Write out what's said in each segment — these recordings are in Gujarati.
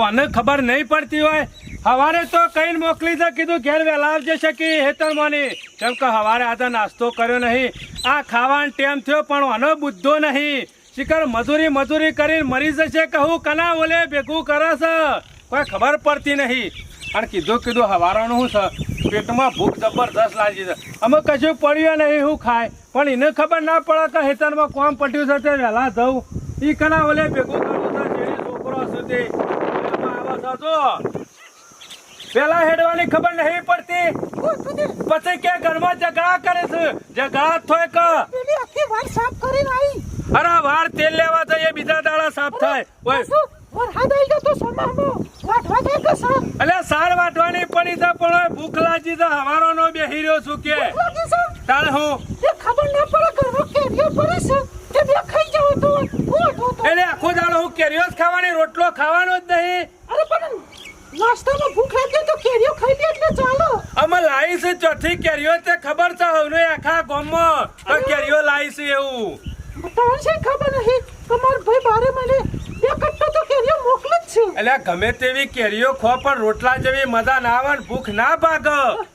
વાને ખબર નહીં પડતી હોય. હવારે તો કઈ મોકલી દે, કીધું ઘેર વહેલા આવજે શકી હેતર મોની કેમ કે હવારે આ નાસ્તો કર્યો નહીં. આ ખાવાનો ટેમ થયો, પણ વાનો બુદ્ધો નહીં. શિકર મજૂરી મજૂરી કરીને મરી જશે કહું કના ઓલે ભેગું કરશ કોઈ ખબર પડતી નહીં. અને કીધું કીધું હવારાનું શું છે? પેટમાં ભૂખ જબરદસ્ત લાગી છે. અમે કશું પડ્યું નહીં, હું ખાય. પણ એને ખબર ના પડે કે હેતરમાં કોમ પટ્યું છે, તે વહેલા જવું એ કના ઓલે ભેગું કરવું છે છોકરો સુધી પેલા હેડવાની ખબર નહીં પડતી. પછી કે ઘરમાં ઝઘડા કરે છે? ઝઘડા થોય કે? પેલી આખી વાર સાફ કરી નાઈ અરે વાર તેલ લેવા જઈએ બીજા દાડા સાફ થાય. ઓય. પાછું આવી ગયો તો સોમામાં વાટવા જાય કે સાફ? એટલે સાર વાટવાની પડી છે પણ ભૂખ લાગી છે હવારો નો બેહી રહ્યો છું કે. લાગી હું? ખબર ના પડે ઘરમાં કેરીઓ પડે છે. બે જાવ તો એટલે આખો દાડો હું કેરીઓ જ ખાવાની રોટલો ખાવાનો જ નહીં. અરે પણ નાસ્તામાં ભૂખ લાગે તો કેરીઓ ખાઈ લે એટલે ચાલો. અમે લાવી છે ચોથી કેરીઓ તે ખબર છે હવે આખા ગામમાં? તો કેરીઓ લાવી છે એવું. બતાવણ છે ખબર નહીં. તમાર ભાઈ બારે મને બે કટ્ટો તો કેરીઓ મોકલે જ છે. એટલે ગમે તેવી કેરીઓ ખો પણ રોટલા જેવી મજા ના આવે ને ભૂખ ના ભાગ.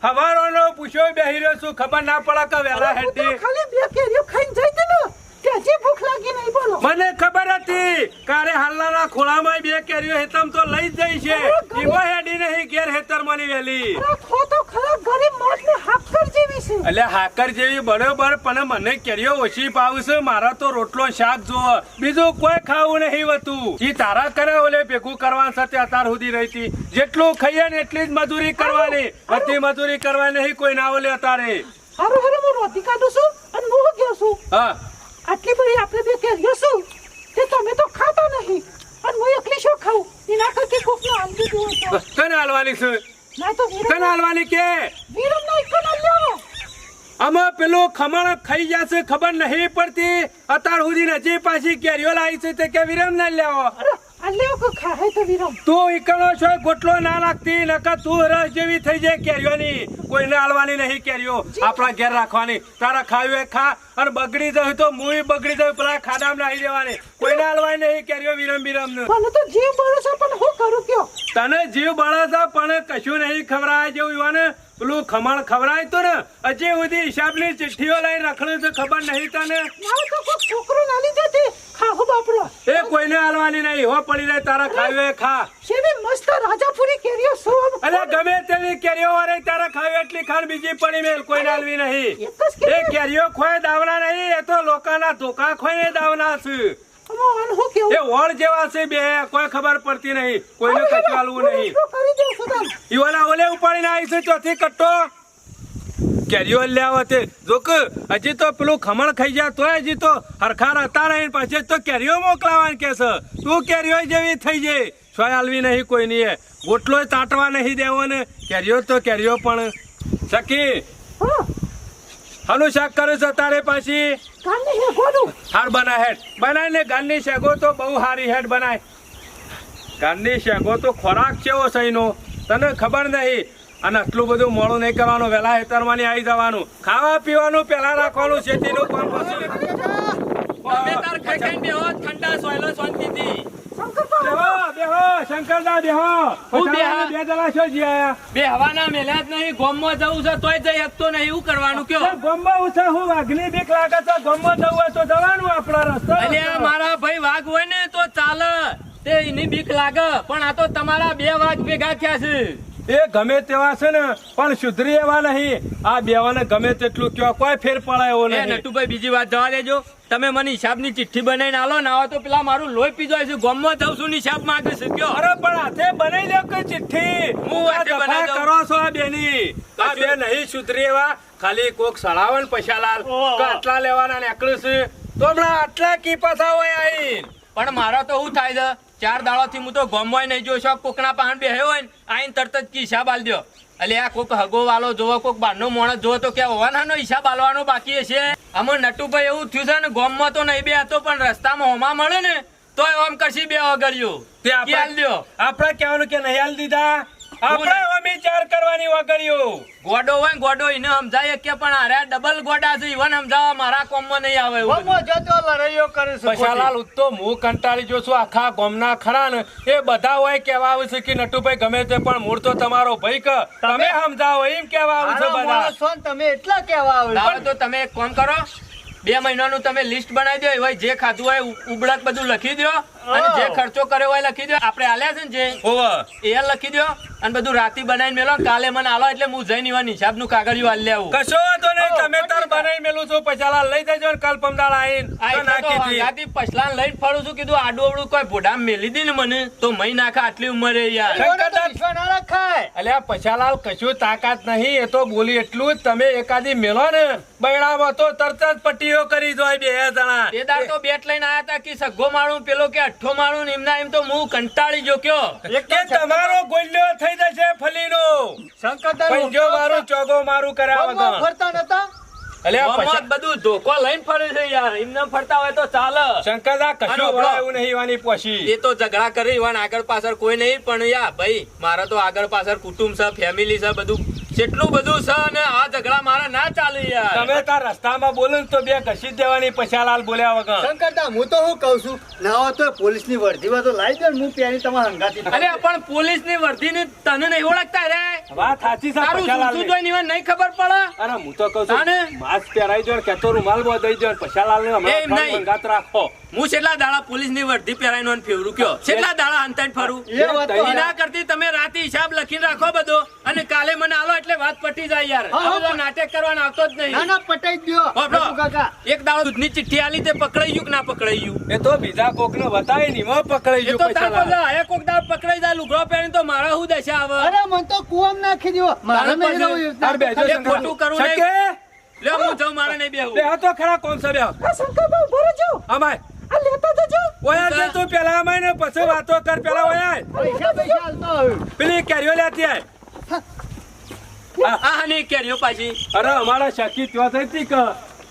હવારોનો પૂછ્યો બેહી રહ્યો છું ખબર ના પડે કે વેલા હેટી ખાલી બે કેરીઓ ખાઈને જઈ દે હજી ભૂખ લાગી નહીં બોલો. મને ખબર હતી કારે હાલના ખોળામાં બે કેરીઓ હેતમ તો લઈ જ જઈ છે. ઈવો હેડી નહીં ઘેર હેતર મની વેલી. ખો તો ખરા ગરીબ માણસ હાકર જેવી છે. એટલે હાકર જેવી બરોબર પણ મને કેરીઓ ઓછી પાવશે મારા તો રોટલો શાક જો બીજું કોઈ ખાવું નહીં હતું ઈ તારા કરે ઓલે ભેગું કરવા સાથે અત્યાર સુધી રહીતી. જેટલું ખાઈએ ને એટલી જ મજૂરી કરવાની. બધી મજૂરી કરવાની નહીં કોઈ ના ઓલે અત્યારે. હારું હારું હું રોટી કાઢું છું અને હું ગયો છું? હા. આટલી બધી આપણે બે કેરીઓ છું તે તમે તો ખાતા નહીં. અને હું એકલી શું ખાઉં? એના કરતી કોકને આલવી દઉં તો. કને હાલવાની છે? ના તો કને હાલવાની કે? વીરમ નો એક ના લેવો આમાં પેલો ખમણ ખાઈ જશે ખબર નહીં પડતી. અત્યાર સુધી નજીક પાછી કેરીઓ લાવી છે તે કે વીરમ ના લેવો. કે તો વીરમ. તું ઈકણો છો ગોટલો ના લાગતી નકર તું રસ જેવી થઈ જાય કેરીઓની. કોઈને હાલવાની નહીં કેરીઓ આપણા ઘેર રાખવાની. તારા ખાવી ખા અને બગડી જાય તો મુઈ બગડી જાય પેલા ખાડામાં નાખી દેવાની. કોઈને હાલવાની નહીં કેરીઓ વિરમ વિરમ મને તો જીવ બળે છે પણ હું કરું કયો? તને જીવ બળો છે પણ કશું નહીં ખવડાય જેવું યુવાને. પેલું ખમણ ખવડાય તો ને હજી સુધી હિસાબની ચિઠ્ઠીઓ લઈ રખડ્યું છે ખબર નહીં તને? ના છોકરો ના લીધે ખાહો બાપરો એ કોઈને હાલવાની નહીં હો પડી જાય તારા ખાવી ખા. શેવી મસ્ત રાજાપુરી કેરીઓ શું અરે ગમે તેવી કેરીઓ વાળે તારા ખાવી એટલી ખાંડ બીજી પડી મેલ કોઈને હાલવી નહીં. એ કેરીઓ ખોય દાવના નહીં એ તો લોકોના ધોકા ખોય દાવના છે. કેવું એ વળ જેવા છે બે કોઈ ખબર પડતી નહીં. કોઈને કચવાલવું નહીં. ઈવાના ઓલે ઉપાડીને આવી છે ચોથી કટ્ટો. કેરીઓ લેવા તે. જોક હજી તો પેલું ખમણ ખાઈ જાય તોય હજી તો હરખા હતા નહીં. પછી તો કેરીઓ મોકલાવાની કે છે. તું કેરીઓ જેવી થઈ જાય સોય હાલવી નહીં કોઈ નહીં ગોટલો તાટવા નહીં દેવો ને. કેરીઓ તો કેરીઓ પણ. સખી હા. હાનું શાક કરે છે તારે પાછી? હાર બનાય હેડ. બનાય ને ગાનની શેગો તો બહુ સારી હેડ બનાય. ઘરની શેગો તો ખોરાક કેવો સહીનો તને ખબર નહીં. અને આટલું બધું મોડું નહીં કરવાનું. વહેલા હેતરમાંની આવી જવાનું. ખાવા પીવાનું પહેલા રાખવાનું. શેતીનું કામ પછી ઠંડા સોયલો શાંતિથી. મેલ્યા જ નહીં ગોમમાં જવું છે તોય જઈ શકતો નહીં એવું કરવાનું કયો? ગોમમાં હું છે હું વાઘની બીક લાગે છે ગોમમાં જવું હોય તો જવાનું આપણા રસ્તો. અલ્યા મારા ભાઈ વાઘ હોય ને તો ચાલે. તે એની બીક લાગે પણ આ તો તમારા બે વાઘ ભેગા થયા છે. એ ગમે તેવા છે ને પણ સુધરી એવા નહીં. આ બેવાને ગમે તેટલું કયો કોઈ ફેર પડાય એવો નહીં. નટુભાઈ બીજી વાત જવા દેજો. તમે મને હિસાબની ચિઠ્ઠી બનાવીને આલો ને હોય તો પેલા મારું લોહી પીજો છે ગોમમાં જઉં છું હિસાબ માંગે છે. કયો? અરે પણ હાથે બનાવી દો કે ચિઠ્ઠી. હું હાથે આ બનાવી કરો છો આ બેની. આ બે નહીં સુધરી એવા. ખાલી કોક સળાવન પૈસાલાલ આટલા લેવાના નીકળ્યું છે. તો હમણાં આટલા કી પાછા હોય આઈ પણ મારા તો શું થાય છે? ચાર દાડાથી હું તો ગોમમાં નહીં. જોયો છું કોકના પાન બેહ્યો હોય ને આઈને તરત જ હિસાબ આલ દો એટલે આ કોક હગો વાલો જોવો કોક બહારનો માણસ જોવો તો કે હોવાનાનો હિસાબ આલવાનો બાકી હશે. આમાં નટુભાઈ એવું થયું છે ને ગોમમાં તો નહીં બે હતો પણ રસ્તામાં હોમા મળે ને તો એમ કરશી બે આલ આપણે કહેવાનું કે નહીં હાલ દીધા? આપણે હવે ચાર કરવાની વગડ્યું ગોડો હોય ગોડો એને સમજાય. કે પણ અરે ડબલ ગોડા છે ઈવન સમજાવવા મારા કોમમાં નહીં આવે એવું જતો લડાઈઓ કરે છે પછાલાલ તો હું કંટાળી જો છું આખા ગામના ખરા ને. એ બધા હોય કેવા આવે છે કે નટુભાઈ ગમે તે પણ મૂળ તો તમારો ભાઈ કે. તમે સમજાવો એમ કેવા આવે છે બધા? તમે એટલા કેવા આવે તો તમે એક કામ કરો. બે મહિનાનું તમે લિસ્ટ બનાવી દો જે ખાધું હોય ઉબળક બધું લખી દો. અને જે ખર્ચો કર્યો હોય લખી દો આપણે આલ્યા છે ને જે એ લખી દો અને બધું રાતી બનાવીને મેલો કાલે મને આલો એટલે હું જઈને ઈવન હિસાબનું કાગળિયું આલી લેવું. કશો વાંધો નહીં. તમે તાર બનાવી મેલું છું પછાલાલ લઈ જજો ને કાલ પમદાળ આવીને. રાતી પછલાન લઈને ફરું છું કીધું આડું અવડું કોઈ ભોડામાં મેલી દી ને મને તો મહી નાખા આટલી ઉંમરે યાર. ના અલ્યા પછાલાલ કશું તાકાત નહીં એ તો બોલી એટલું જ. તમે એકાદી મેલો ને બૈડામાં તો તરત જ પટ્ટીઓ કરી દો બે જણા. એ દાર તો બેટ લઈને આયા તા કે સગ્ગો મારું પેલો કે અઠ્ઠો મારું નિમના એમ તો હું કંટાળી જો કયો. કે તમારો ગોલ્યો થઈ જશે ફલીનો. શંકરદાસ જો મારું ચોગો મારું કરાવો ફરતા નતા? અલ્યા ગામમાં પછા- જ બધું ધોકો લઈને ફરે છે યાર. એમને ફરતા હોય તો ચાલે. શંકરદા કશું એવું નહીં વાની પોશી એ તો ઝઘડા કરી ઈવન આગળ પાછળ કોઈ નહીં પણ યા ભાઈ મારા તો આગળ પાછળ કુટુંબ છે ફેમિલી છે બધું. કેટલું બધું છે અને આ ઝઘડા મારા ના ચાલે યાર. તમે તાર રસ્તામાં બોલો તો બે ઘસી દેવાની પછાલાલ બોલ્યા વગર. શંકરદા હું તો હું કહું છું? ના હોય તો પોલીસની વર્દીમાં તો લાવી દે હું પહેરી તમારા હંગાતી અરે પણ પોલીસની વર્ધી ને તને નહીં ઓળખતા રે. વાત સાચી છે પછાલાલ તું જોઈ ઈવન નહીં ખબર પડે? અરે હું તો કહું છું માસ્ક પહેરાઈ જો કેતો રૂમાલ દઈ જો ને પછાલાલ ને હમણાં હંગાત રાખો. હું છેલ્લા દાડા પોલીસની વર્ધી પહેરાઈને ઓન ફેવરું કયો? છેલ્લા દાડા અંતાઈને ફરું. એના કરતી તમે રાતે હિસાબ લખીને રાખો બધો અને કાલે મને આલો એટલે વાત પટી જાય યાર. હા, હા, આ બધો નાટક કરવાનો આવતો જ નહીં. ના પટાઈ જ બાપડો, કાકા. એક દાડો દૂધની ચિઠ્ઠી આલી તે પકડાઈ ગયું કે ના પકડાઈ ગયું? એ તો બીજા કોક ને બતાવી ની માં પકડાઈ એ ગયું તો તાર. બધા આયા કોક દાડ પકડાઈ જાય લુગડો પહેરીને તો મારા હું દશા આવે? અરે મન તો કુવામ નાખી દ્યો. મારે નહીં શંકર. ખોટું કરવું નહીં. લે હું જાઉં મારે નહીં બે બેહવું આ તો ખરા કોણ છે. બે આ બહુ ઊભો જો અમાય આ લેતા જજો. ઓયા જે તું પેલા અમાય ને પછી વાતો કર પેલા ઓયા પૈસા પૈસા હાલતો પેલી કેરીઓ લેતી આય. આ નહીં કેરીઓ પાછી. અરે અમારા શકી ત્યાં થઈ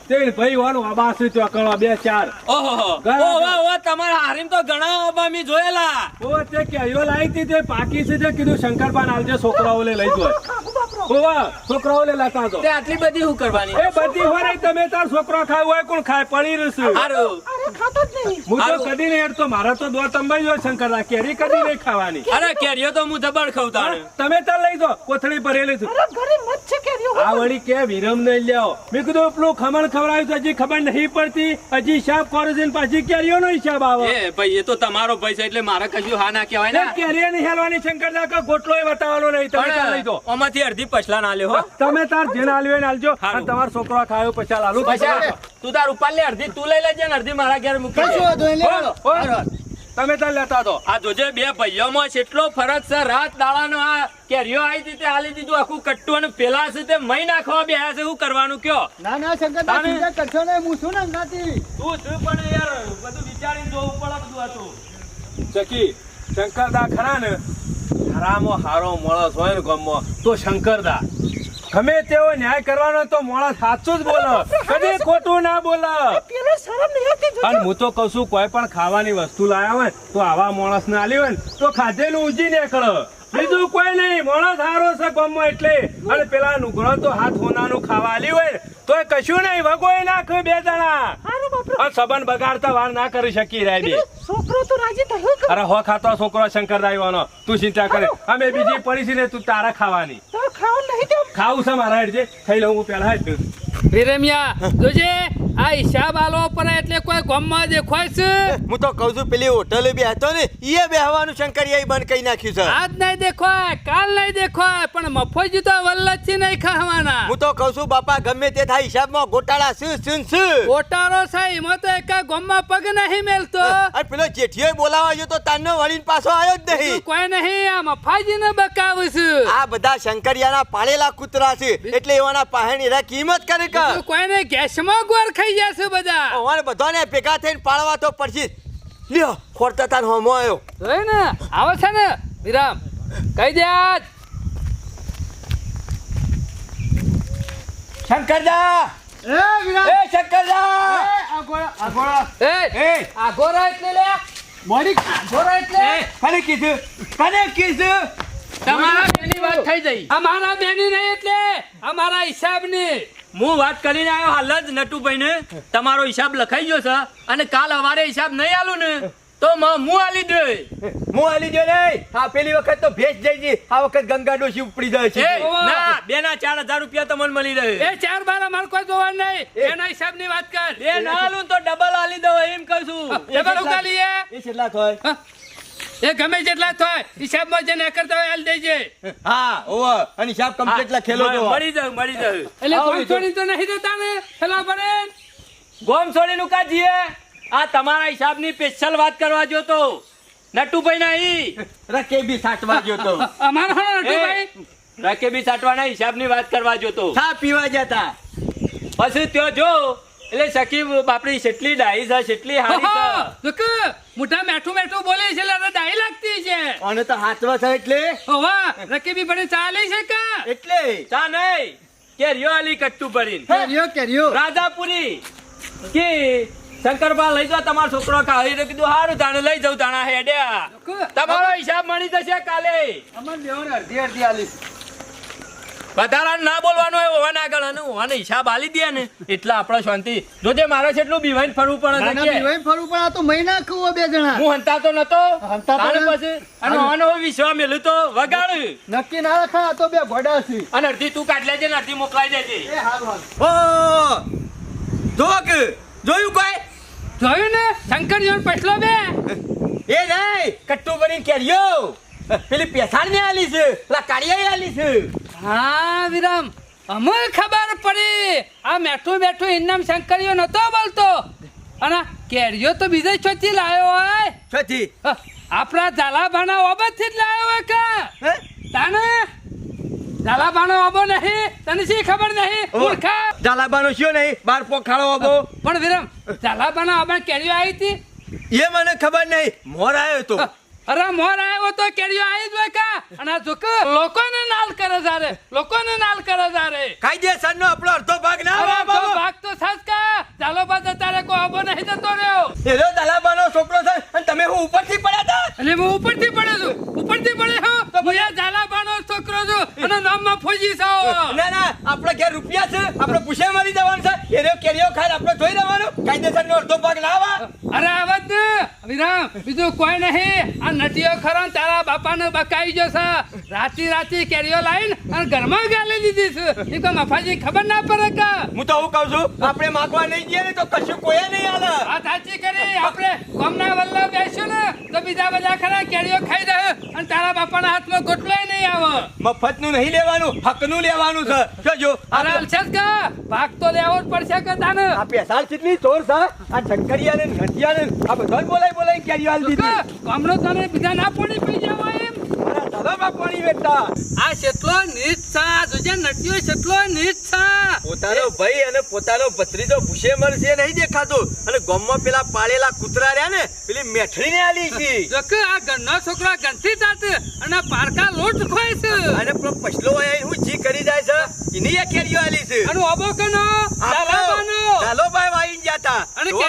કે ભાઈ વાનો આબાસી ત્યાં કરવા બે ચાર. ઓહો તમારા હારીમ તો ઘણા અબામી જોયેલા. ઓ તે કેરીઓ લાવી હતી તે પાકી છે તે કીધું શંકરપાન આવજે છોકરાઓ લે લઈ જો ખાવું છોકરાઓ લે લેતા તો તે આટલી બધી શું કરવાની? એ બધી હોય તમે તાર છોકરો ખાવ હોય કોણ ખાય? પડી રહેશું. હારું. અરે ખાતો જ નહીં. હું તો કદી નહીં હેડતો મારા તો દો તંબાઈ હોય શંકર કેરી કદી નહીં ખાવાની. અરે કેરીઓ તો હું જબર ખાઉં હા, તમે તાર લઈ દો કોથળી ભરેલી છું. અરે ઘરે મત છે કેરીઓ આ વળી કે વિરમ નહીં લ્યો. મેં કીધું પેલું ખમણ ખવડાવ્યું તો હજી ખબર નહીં પડતી. હજી હિસાબ કોરોજન છે પાછી કેરીઓ નો હિસાબ આવે. એ ભાઈ એ તો તમારો ભાઈ છે એટલે મારે કશું હા ના કહેવાય ને. કેરીઓ નહીં હેલવાની શંકર દાકા ગોટલો બતાવવાનો નહીં. તમે લઈ દો આમાંથી અડધી પછલા ના લ્યો તમે તાર જેને આલ્યો હોય ને આલજો અને તમારો છોકરો ખાયો પછા લાલુ તું તાર ઉપર લે અડધી તું લઈ લેજે ને અડધી મારા ઘેર મૂકી કશું દે. તમે તાર લેતા દો. આ જોજે બે ભાઈઓમાં એટલો ફરક છે રાત દાડાનો આ કેરીઓ આવી હતી તે હાલી દીધું આખું કટ્ટું અને પેલા છે તે મહી નાખવા બેહ્યા છે શું કરવાનું કયો? ના ના શંકરદા તમે કરશો ને હું છું ને નાતી તું તું પણ યાર બધું વિચારીને જોવું પડે બધું હતું ચકી શંકરદા ખરા ને? હારામાં હારો મોળસ હોય ને ગમો તો શંકરદા. ગમે તેવો ન્યાય કરવાનો તો મોળસ સાચું જ બોલો. કદી ખોટું ના બોલો. અને હું તો કઉ છું કોઈ પણ ખાવાની વસ્તુ લાયા હોય તો આવા માણસ ને આલી હોય ને તો ખાધેલું ઉજી નીકળે. બીજું કોઈ નહીં માણસ હારો છે ગમો એટલે. અને પેલા નુગરો તો હાથ હોનાનું ખાવા આલી હોય તોય કશું નહીં વગોય નાખ્યું બે જણા. સંબંધ બગાડતા વાર ના કરી શકી રહ્યા બે. છોકરો તો રાજી થયો અરે હો ખાતો છોકરો શંકર દાઈવાનો તું ચિંતા કરે. અમે બીજી પડી છે ને તું તારા ખાવાની. ખાવું નહીં ખાવું છે મારા હેડજે ખાઈ લઉં હું પેલા હેડ વિરમ્યા જોજે આ હિસાબ આલો પડે એટલે કોઈ ગમમાં દેખાય છે. હું તો કહું છું પેલી હોટલ બે હતો ને એ બેહવાનું શંકરિયા બંધ કરી નાખ્યું છે. આજ નહીં દેખાય કાલ નહીં દેખાય પણ મફોજી તો વલ્લભથી નહીં ખાવાના. હું તો કહું છું બાપા ગમે તે થાય હિસાબમાં ગોટાળા શું શું શું? ગોટાળો છે એમાં તો એકા ગમમાં પગ નહીં મેલતો. અને પેલો જેઠિયો બોલાવા ગયો તો તારનો વળીને પાછો આવ્યો જ નહીં. કોઈ નહીં આ મફાજીને બકાવું છું. આ બધા શંકરિયાના પાળેલા કૂતરા છે એટલે એવાના પાહેણી રા કિંમત કરે કે કોઈને ગેસમાં ગોર ખાઈ જશે બધા. અમારે બધાને ભેગા થઈને પાળવા તો પડશે. લ્યો ખોરતા તાર હોમો આવ્યો જોઈ ને આવે છે ને વિરામ. કહી દે આજ. શંકરદા! એ વિરામ. એ શંકરદા! એ, આગોળા આગોળા. એ આગોરા એટલે લે. મોડી આગોરા એટલે. કને કીધું કને કીધું. તમારા બેની વાત થઈ જઈ અમારા બેની નહીં એટલે અમારા હિસાબની. હું વાત કરીને આવ્યો હાલ જ નટુભાઈ ને તમારો હિસાબ લખાઈ ગયો છે અને કાલ સવારે હિસાબ નહીં આલું ને તો મ- હું આલી દે. હું આલી દે નહીં. આ પેલી વખત તો ભેસ જઈ ગઈ. આ વખત ગંગા ડોસી ઉપડી જાય છે? એ, ના બે ના ચાર હજાર રૂપિયા તમને મળી રહે. એ ચાર બાર અમારે કોઈ જોવા નહીં. એના હિસાબની વાત કર. બે ના આલું તો ડબલ આલી દો એમ કહું છું. ડબલ ઉગાલીએ. એ કેટલા થાય હા. એ ગમે જેટલા થાય હિસાબમાં જે ન કરતા હોય હાલ દેજે હા ઓવર અને હિસાબ કમ્પ્લીટ લખેલો તો મળી જાવ. મળી જાવ એટલે આવો છોડી તો નહીં દેતા ને પેલા ભરે ગોમ છોડી નું કાજીએ આ તમારા હિસાબની સ્પેશિયલ વાત કરવા જો તો. નટુભાઈ ના ઈ રકે બી સાચવા ગયો તો. અમારો નટુભાઈ. રકેબી સાટવાના હિસાબની વાત કરવા જો તો. ચા પીવા જતા. પછી ત્યો જો એટલે સખી બાપડી કેટલી ડાઈ છે કેટલી હારી છે. મોટા મેઠું મેઠું બોલે છે એટલે ડાઈ લાગતી છે. અને તો હાથવા છે એટલે? ઓવા રકીબી ભણે ચાલે છે કા? એટલે? ચા નહીં કે રિયો આલી કટ્ટુ ભરીને. કેરીઓ કેરીઓ. રાજાપુરી. કે શંકરબા લઈ જાવ તમારો છોકરો ખાઈ તો કીધું હારું તાણે લઈ જાઉં તાણા હેડ્યા. તમારો હિસાબ મળી જશે કાલે. અમન દેવને અડધી અડધી આલી. વધારા ના બોલવાનું હોય હોવાના આગળ અને ઓવાને હિસાબ આલી દે ને. એટલે આપણે શાંતિ. જોજે મારે છે એટલું બીવાઈને ફરવું પડે છે કે. બીવાઈ ફરવું પણ આ તો મહિના કહું બે જણા. હું હંતાતો નતો. હંતાતો તાણે પછી અને હોવાનો વિશ્વા મેલું તો વગાડ. નક્કી ના રાખા તો બે ગોડા છે. અને અડધી તું કાઢ લેજે ને અડધી મોકલાઈ દેજે. એ હારું હારું. ઓ જોક જોયું કોઈ? જોયું ને? શંકર જોન પછલો બે. એ નહીં કટ્ટુ બની કેરીઓ. પેલી પેસાણ ને આલી છે પેલા કાળિયા આલી છે. હા વિરામ. અમુલ ખબર પડી. આ મેઠું બેઠું ઇનામ શંકરીઓ નતો બોલતો. અને કેરીઓ તો બીજે છોચી લાયો હોય. છોથી આપણા ઝાલાભાના ઓબતથી જ લાયો હોય કા? તાને? ઝાલાભાનો ઓબો નહીં. તને શી ખબર નહીં? મૂર્ખા. જાલાબાનો શું નહીં? બાર પોખાળો ઓબો. પણ વિરમ ઝાલાભાના ઓબા કેરીઓ આવી હતી? એ મને ખબર નહીં. મોર આવ્યો તો. અરે મોર આવ્યો તો કેરીઓ આવી જ હોય કા? અને આ જોક લોકોને નાલ કરે જારે લોકોને નાલ કરે જારે. કાયદેસર નો આપણો અડધો ભાગ ના અરે બાબા. ભાગ તો સાસ કા ઝાલોબા તો તારે કો ઓબો નહીં જતો રહ્યો. એનો જાલાબાનો ઉપરથી પડ્યા હતા? એટલે હું ઉપરથી પડ્યો છું. ઉપરથી પડ્યો હું હું આ ઝાલાબાનો છોકરો છું અને નામમાં ફોજી છો ના ના આપણે ઘેર રૂપિયા છે. આપણે પૂછે મારી દેવાનું છે. એનો કેરીઓ ખાઈને આપણે જોઈ લેવાનું કાયદેસર નો અડધો ભાગ લાવા અરે આવત ને. વિરામ બીજું કોઈ નહીં. આ નટીઓ ખરો તારા બાપાને બકાઈ ગયો છે. રાતી રાતી કેરીઓ લાવીને અને ઘરમાં ગાલી દીધી છે. એ તો મફાજી ખબર ના પડે કે. હું તો હું કહું છું. આપણે માગવા નહીં જઈએ ને તો કશું કોઈ નહીં આલે આ સાચી કરી. આપણે કોમના તો બીજા બધા ખરા કેરીઓ ખાઈ દે અને તારા બાપાના હાથમાં ગોટલો નહીં આવે. મફતનું નહીં લેવાનું હકનું લેવાનું છે. જોજો અરે અલછદ કે? ભાગ તો લેવો જ પડશે કે તાને? આ પેસાળ કેટલી ચોર છે આ શંકરિયા ને ઘંટિયા ને આ બધાને બોલાય બોલાય કેરીઓ આલ દીધી. કોમનો તને બીજા ના પડી પી જવા એમ. તારા તલાવમાં પાણી વેચતા. આ કેટલો નીચ છે જોજે નટિયો કેટલો નીચ છે. પોતાનો ભાઈ અને પોતાનો ભત્રીજો ભૂસે મરશે નહીં દેખાતો. અને ગામમાં પેલા પાળેલા કૂતરા રહ્યા ને પેલી મેઠડીને આલી છે જો કે આ ઘરના છોકરા ગંઠી તાત અને પારકા લોટ ખોય છે. અને પછલો હોય હું જી કરી જાય છે એની એ કેરીઓ આલી છે. અને ઓબો કનો દાલાબાનો ચાલો ભાઈ વાઈ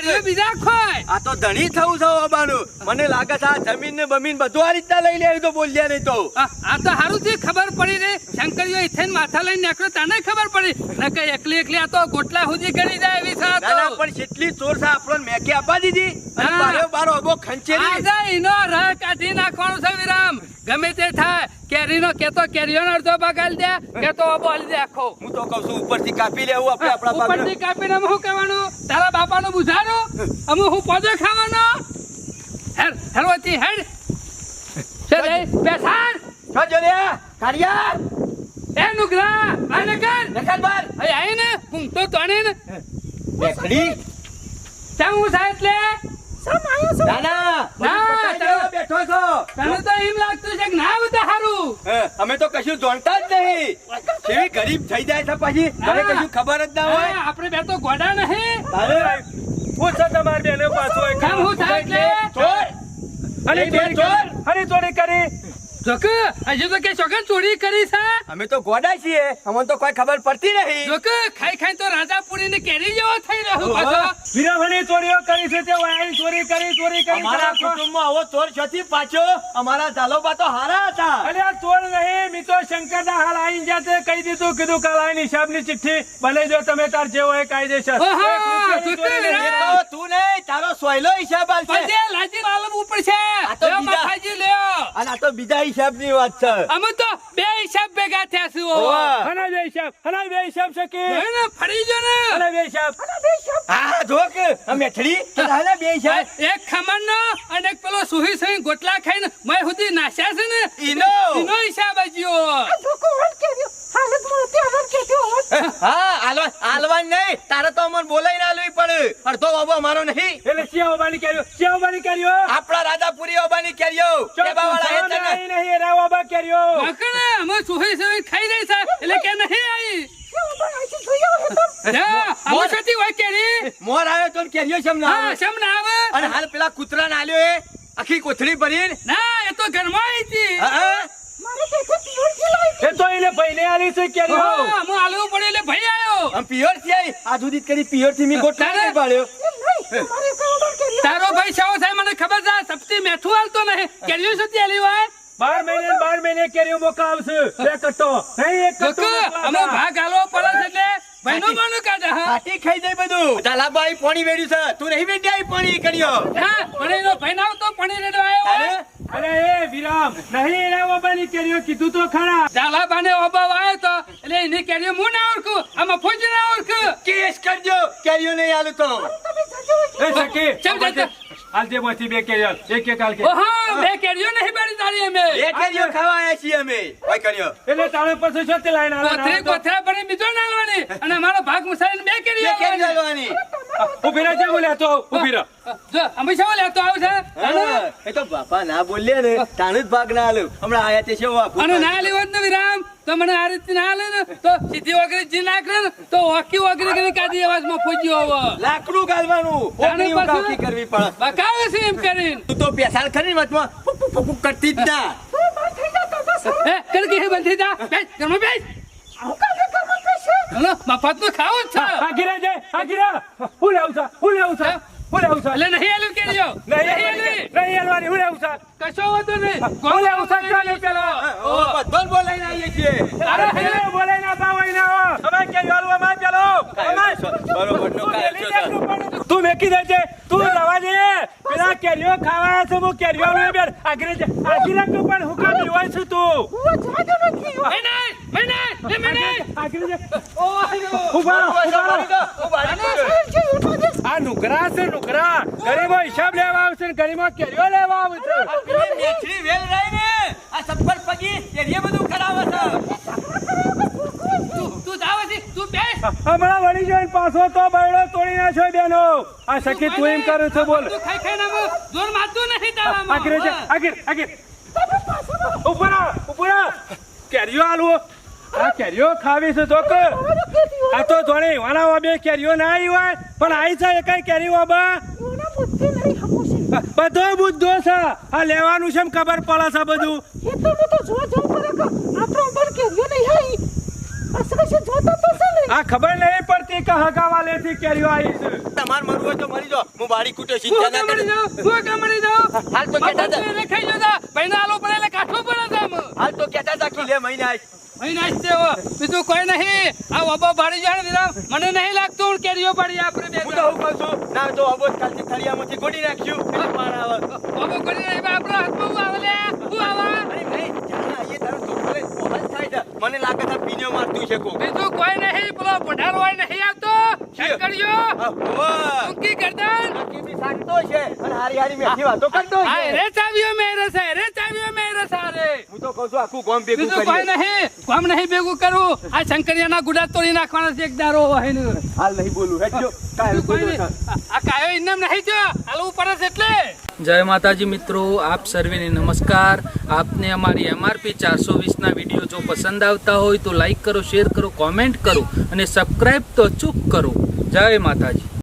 કેરીઓ બીજા ખોય. આ તો ધણી થવું છે બાનું મને લાગે છે આ જમીન ને બમીન બધું આ રીતના લઈ લે તો બોલ્યા નહીં તો. આ તો સારું થી ખબર પડી રે શંકરીઓ ઇથેન માથા લઈને નીકળ્યો તને ખબર પડી? ન કે એકલી એકલી આ તો ગોટલા સુધી કરી જાય એવી તો. પણ કેટલી ચોર છે આપણને મેકી આપવા દીધી. બારો. બારે અબો ખંચેરી. એનો રહ કાઢી નાખવાનું છે વિરામ. ગમે તે થાય કેરીનો કેતો કેરીઓનો અડધો બગાડ દે કેતો બોલી દે આખો. હું તો કહું છું ઉપરથી કાપી લેવું આપણે આપણા. ઉપરથી કાપીને હું શું કહેવાનું? તારા બાપાનું બુઝાનું અમે હું પોદે ખાવાનો? હેડ હેડવાથી હેડ. છે રે બેસાડ. છો જોલે કારિયા એ નુગરા આને કર નખાત બાર. અહીં આવીને હું તો તણે ને. મેકડી ચમ હું થાય એટલે ના ના ના, બેઠો છો. તને તો એમ લાગતું છે કે ના બધા સારું અમે તો કશું જાણતા જ નહીં. કેવી ગરીબ થઈ જાય છે પછી? કશું ખબર જ ના હોય? આપણે બે તો ગોડા નહીં. તારે હું છે તમારી બેને પાછું હું થાય એટલે? ચોર! અને ચોરી કરી. જોક હજુ તો કે છોકરા ચોરી કરી છે. અમે તો ગોડા છીએ. અમને તો કોઈ ખબર પડતી નહીં. જોક ખાઈ ખાઈ તો રાજાપુરી ને કેરી જેવો થઈ રહ્યો પાછો. વીરાભાઈ ચોરીઓ કરી છે તે વાયરી ચોરી કરી ચોરી કરી. અમારા કુટુંબમાં આવો ચોર છથી પાછો. અમારા ઝાલોબા તો હારા હતા. અરે આ ચોર નહીં મી તો શંકરના હાલ આઈ જાતે કહી દીધું કીધું કાલ આઈને હિસાબની ચિઠ્ઠી બનાવી જો તમે તાર જેવો એ કાયદેસર ચોરી નહીં. એ તો તું નહીં તારો સોયલો હિસાબ આલશે લાજી માલમ ઉપર છે. આ તો લ્યો લ્યો. અને આ તો બીજા હિસાબની વાત છે. અમે તો બે હિસાબ ભેગા થયા છું હના બે હિસાબ હના બે હિસાબ છે કે? ને, ફરી જો ને. હના બે હિસાબ. હા જોક. આ મેઠડી તો બે હિસાબ. એક ખમણ નો અને એક પેલો સુહી સુહી ગોટલા ખાઈને મેં સુધી નાશ્યા છે ને. ઈનો. એનો હિસાબ હાલતમાં અત્યારે વન કર્યો હા આલવા આલવાન નહીં. તારે તો અમને બોલાઈને આલવી પડે. અડધો બાબુ અમારો નહીં. એટલે શિયા ઓબાની શિયા આપણા રાજાપુરી ઓબાની કેરીઓ. કેબાવાળા હે નહીં નહીં એરા ઓબા કર્યો મકને અમે સુહી સુહી ખાઈ એટલે કે નહીં આવી. મોર આવ્યો તો કેરીઓ શેમ ના શમ ના આવે? અને હાલ પેલા કૂતરા આલ્યો એ આખી કોથળી ભરીને. ના એ તો ઘરમાં આવી હતી. હા, એ તો એને ભાઈને આલી છે કે હું આલવું પડે આમ પિયરથી આઈ આ દૂધિત કરી પિયરથી મી ગોટલા તારે- પાડ્યો. તારો ભાઈ સાવો સાહેબ મને ખબર છે સપ્તી મેઠું હાલતો નહીં. કેરીઓ સુધી આલી હોય? બાર મહિને બાર મહિને કેરીઓ મોકા આવશે. બે કટ્ટો. નહીં એક કટ્ટો અમે ભાગ હાલવો પડે છે એટલે ભાઈનો માનો કાઢા હા. ફાટી ખાઈ જાય બધું. તાલાબાઈ પાણી વેડ્યું છે. તું નહીં વેડ્યા પાણી કર્યો હા એનો ભાઈ ના આવતો પાણી રેડો આવ્યો અરે? એ વિરામ. નહીં એરા ઓબાની કેરીઓ કીધું તો ખરા. ઝાલાબાને ઓબાવ આવ્યો તો એટલે એની કેરીઓ હું ના ઓળખું? આમાં ફોજી ના કેરીઓ નહીં આલું તો એ સખી ચમ જતા? હાલ જે માંથી બે કેરી હાલ. એક કે કાલ કે ઓહો બે કેરિયો નહીં બારી તારી અમે. એક કેરીઓ ખાવા આવ્યા છીએ અમે. ઓય કર્યો. એટલે તારે પછી શું તે લાઈન હાલે કોથરે કોથળા ભરી બીજો નાલવાની અને અમારો ભાગ મુસાઈને બે બે કેરીઓ કેરી લેવાની. આલવાની ઊભી રહે છે બોલે તો. ઊભી રહે. જો અમે શું તો આવ છે? એ તો બાપા ના બોલ્યા ને તાણે જ ભાગ ના આલ્યો. હમણાં આયા તે છે વાપુ અને ના લેવો જ ને વિરામ તો મને આ રીતે ના લે ને તો સીધી વગરે જી નાખે ને તો ઓકી વગરે કરી કાઢી અવાજમાં ફોજી હોવો. લાકડું ગાલવાનું. ઓગણી પાછું? કરવી પડે. બકાવે છે એમ કરીને. તું તો પેસાલ ખરી વચમાં. પુક પુક પુક પુક કરતી જ ના. એ કડકી હે બંધી જા બેસ ઘરમાં બેસ. આવું કાલે કરવા કશે હલો મફતનું ખાવું જ છે. આ ગીરા જાય આ ગીરા. હું લેવું છે? હું લેવું છે? હું? લેવું છે? એટલે નહીં આલું કેરીઓ નહીં નહીં હાલવાની, નહીં હાલવાની, હું લેવું છે? કશો વાંધો નહીં. કોણ લેવું છે? ચાલે પેલો ઓ બધો બોલાઈ ના આવીએ છીએ. અરે હેલે બોલાઈ ના પાવાય ના હો. અમે કેરી હાલવા માં પેલો અમે બરોબર નો દે તું મેકી દેજે તું રવા દે. પેલા કેરીઓ ખાવા છે હું કેરીઓ આલું આગળ જા. આગળ જા તું પણ હું કામ લેવાય છું તું. હું જાજો નથી. એ નહીં. આ નુકરા છે નુકરા. ગરીબો હિસાબ લેવા આવશે ગરીબો કેરીઓ લેવા આવશે. વેલ આ પગી બધું છે તું તું જાવ છે તું બેસ. હમણાં વળી જોઈને પાછો તો બરડો તોડી નાખ્યો બેનો. આ સખી તું એમ કરે છે બોલ. તું ખાઈ ખાઈને જોર મારતું નહીં તારામાં. આગળ જા આગળ આગળ. ઉપર ઉપર કેરીઓ આલવો. આ કેરીઓ ખાવી છે તો આ તો જોડે વાના બે કેરીઓ ના આવી હોય પણ આવી છે કઈ કેરી વાબા બધો બુદ્ધો છે. આ લેવાનું છે એમ ખબર પડે છે બધું. એ તો હું તો જોવા જવું પડે આપણો ઉપર કેરીઓ નહીં આવી અસર જોતા તો છે ને. આ ખબર નહીં પડતી કે હગાવા લેતી કેરીઓ આવી છે. તમાર મરવું હોય તો મરી જાઓ. હું બારી કૂટ્યો ચિંતા ના કરે. જાઉં હું કામ મળી જાઉં. હાલ તો કેતા હતા ખાઈ જતા ભાઈને આલો પડે એટલે કાઠો પડે હાલ તો કેતા હતા કે લે મહિના આવીશ. અહીં નાચતે હો. બીજું કોઈ નહીં. આ વબો ભાડી જાય વિરામ મને નહીં લાગતું હું કેરીઓ પાડી આપણે બે હું તો હું છું ના તો અબોજ કાલથી થળિયામાંથી ગોળી નાખ્યું. એટલે આવે. નહીં આપણો હાથમાં હું આવે લે? હું આવા? અરે નહીં જાણે આઈએ તારો છોકરો થાય મને લાગે છે પીનીઓ મારતું છે કોક. બીજું કોઈ નહીં પેલો પઢારો હોય નહીં આવતો. શંકરિયો આ ટૂંકી ગરદન. બાકી છે. અને હારી હારી મેઠી વાતો કરતો છે. રે ચાવીઓ મેરે છે રે ચાવીઓ મેરે સારે હું તો કહું છું આખું ગામ ભેગું બીજું કોઈ નહીં કોમ નહીં ભેગું કરું. આ શંકરિયાના ગુડા તોડી નાખવાના છે એક દારો હાલ નહીં બોલું હેડજો. કોઈ આ કાયો ઇનામ નહીં જો હાલવું પડે છે એટલે. જય માતાજી મિત્રો, આપ સર્વેને નમસ્કાર. આપને અમારી એમઆરપી ચારસો વીસના વીડિયો જો પસંદ આવતા હોય તો લાઈક કરો શેર કરો કોમેન્ટ કરો અને સબસ્ક્રાઈબ તો અચૂક કરો. જય માતાજી.